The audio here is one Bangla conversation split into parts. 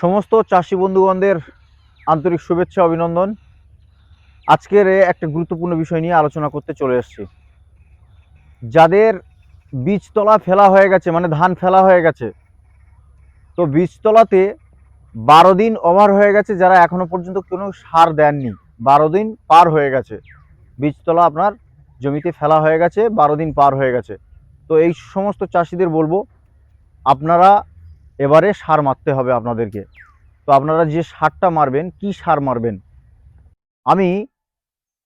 সমস্ত চাষি বন্ধুগণদের আন্তরিক শুভেচ্ছা, অভিনন্দন। আজকের একটা গুরুত্বপূর্ণ বিষয় নিয়ে আলোচনা করতে চলে এসেছি। যাদের বীজতলা ফেলা হয়ে গেছে মানে ধান ফেলা হয়ে গেছে, তো বীজতলাতে বারো দিন ওভার হয়ে গেছে, যারা এখনও পর্যন্ত কোনো সার দেননি। বারো দিন পার হয়ে গেছে। বীজতলা আপনার জমিতে ফেলা হয়ে গেছে, বারো দিন পার হয়ে গেছে। তো এই সমস্ত চাষিদের বলব, আপনারা এবারে সার মারতে হবে আপনাদেরকে। তো আপনারা যে সারটা মারবেন কি সার মারবেন? আমি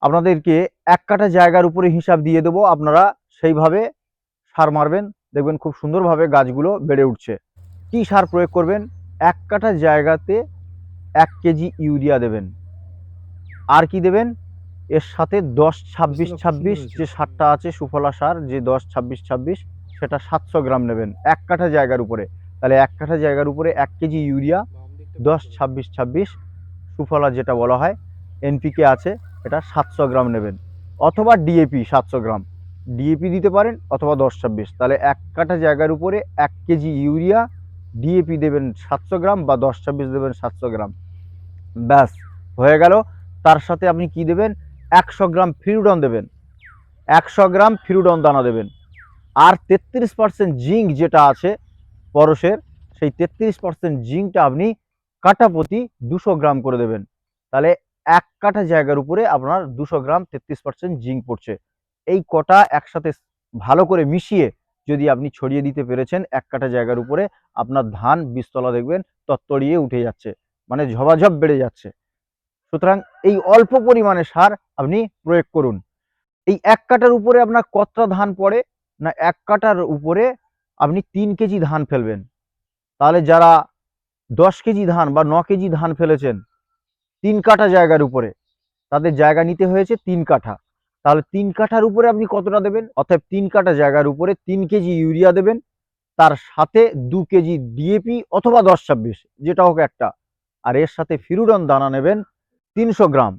আপনাদেরকে এক কাঠা জায়গার উপরে হিসাব দিয়ে দেবো আপনারা সেইভাবে সার মারবেন। দেখবেন খুব সুন্দরভাবে গাছগুলো বেড়ে উঠছে। কি সার প্রয়োগ করবেন? এক কাঠা জায়গাতে এক কেজি ইউরিয়া দেবেন। আর কি দেবেন? এর সাথে দশ ছাব্বিশ ছাব্বিশ যে সারটা আছে সুফলা সার যে দশ ছাব্বিশ ছাব্বিশ সেটা সাতশো গ্রাম নেবেন। এক কাঠা জায়গার উপরে। তাহলে এক কাঠা জায়গার উপরে এক কেজি ইউরিয়া, দশ, ছাব্বিশ ছাব্বিশ, সুফলা যেটা বলা হয় এনপিকে আছে, এটা সাতশো গ্রাম নেবেন। অথবা ডিএপি সাতশো গ্রাম। ডিএপি দিতে পারেন অথবা দশ, ছাব্বিশ। তাহলে এক কাঠা জায়গার উপরে এক কেজি ইউরিয়া ডিএপি দেবেন সাতশো গ্রাম বা দশ, ছাব্বিশ দেবেন সাতশো গ্রাম। ব্যাস, হয়ে গেল। তার সাথে আপনি কি দেবেন? একশো গ্রাম ফিরুডন দেবেন। একশো গ্রাম ফিরুডন দানা দেবেন। আর তেত্রিশ পার্সেন্ট জিঙ্ক যেটা আছে পরশের সেই তেত্রিশ পার্সেন্ট জিঙ্কটা আপনি কাঠা প্রতি দুশো গ্রাম করে দেবেন। তাহলে এক কাঠা জায়গার উপরে আপনার দুশো গ্রাম তেত্রিশ পার্সেন্ট জিঙ্ক পড়ছে। এই কটা একসাথে ভালো করে মিশিয়ে যদি আপনি ছড়িয়ে দিতে পেরেছেন এক কাঠা জায়গার উপরে, আপনার ধান বীজতলা দেখবেন তত্তড়িয়ে উঠে যাচ্ছে মানে ঝবাঝপ বেড়ে যাচ্ছে। সুতরাং এই অল্প পরিমাণে সার আপনি প্রয়োগ করুন। এই এক কাঠার উপরে আপনার কতটা ধান পড়ে, না এক কাঠার উপরে আপনি তিন কেজি ধান ফেলবেন। তাহলে যারা দশ কেজি ধান বা ন কেজি ধান ফেলেছেন, তিন কাঠা জায়গার উপরে, তাদের জায়গা নিতে হয়েছে তিন কাঠা। তাহলে তিন কাঠার উপরে আপনি কতটা দেবেন? অর্থাৎ তিন কাঠা জায়গার উপরে তিন কেজি ইউরিয়া দেবেন, তার সাথে দু কেজি ডিএপি অথবা দশ ছাব্বিশ, যেটা হোক একটা। আর এর সাথে ফিরুডন দানা নেবেন তিনশো গ্রাম।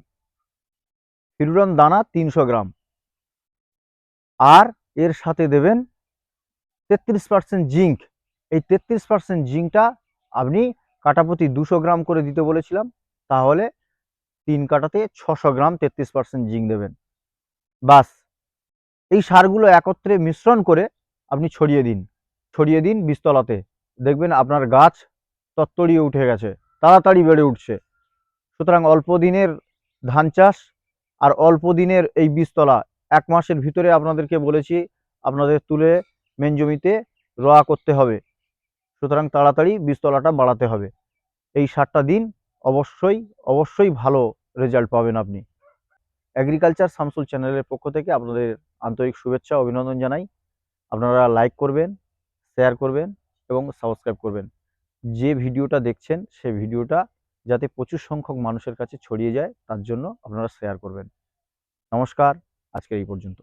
ফিরুডন দানা তিনশো গ্রাম। আর এর সাথে দেবেন তেত্রিশ পার্সেন্ট জিঙ্ক। এই তেত্রিশ পার্সেন্ট জিঙ্কটা আপনি কাটাপতি দুশো গ্রাম করে দিতে বলেছিলাম, তাহলে তিন কাটাতে ছশো গ্রাম তেত্রিশ পার্সেন্ট জিঙ্ক দেবেন। বাস। এই সারগুলো একত্রে মিশ্রণ করে আপনি ছড়িয়ে দিন। ছড়িয়ে দিন বীজতলাতে। দেখবেন আপনার গাছ তত্তড়িয়ে উঠে গেছে, তাড়াতাড়ি বেড়ে উঠছে। সুতরাং অল্প দিনের ধান চাষ আর অল্প দিনের এই বীজতলা, এক মাসের ভিতরে আপনাদেরকে বলেছি, আপনাদের তুলে মেন জমিতে রোয়া করতে হবে। সুতরাং তাড়াতাড়ি বীজতলাটা বাড়াতে হবে। এই সারটা দিন, অবশ্যই অবশ্যই ভালো রেজাল্ট পাবেন আপনি। অ্যাগ্রিকালচার সামসুল চ্যানেলের পক্ষ থেকে আপনাদের আন্তরিক শুভেচ্ছা, অভিনন্দন জানাই। আপনারা লাইক করবেন শেয়ার করবেন এবং সাবস্ক্রাইব করবেন। যে ভিডিওটা দেখছেন সেই ভিডিওটা যাতে প্রচুর সংখ্যক মানুষের কাছে ছড়িয়ে যায়, তার জন্য আপনারা শেয়ার করবেন। নমস্কার, আজকের এই পর্যন্ত।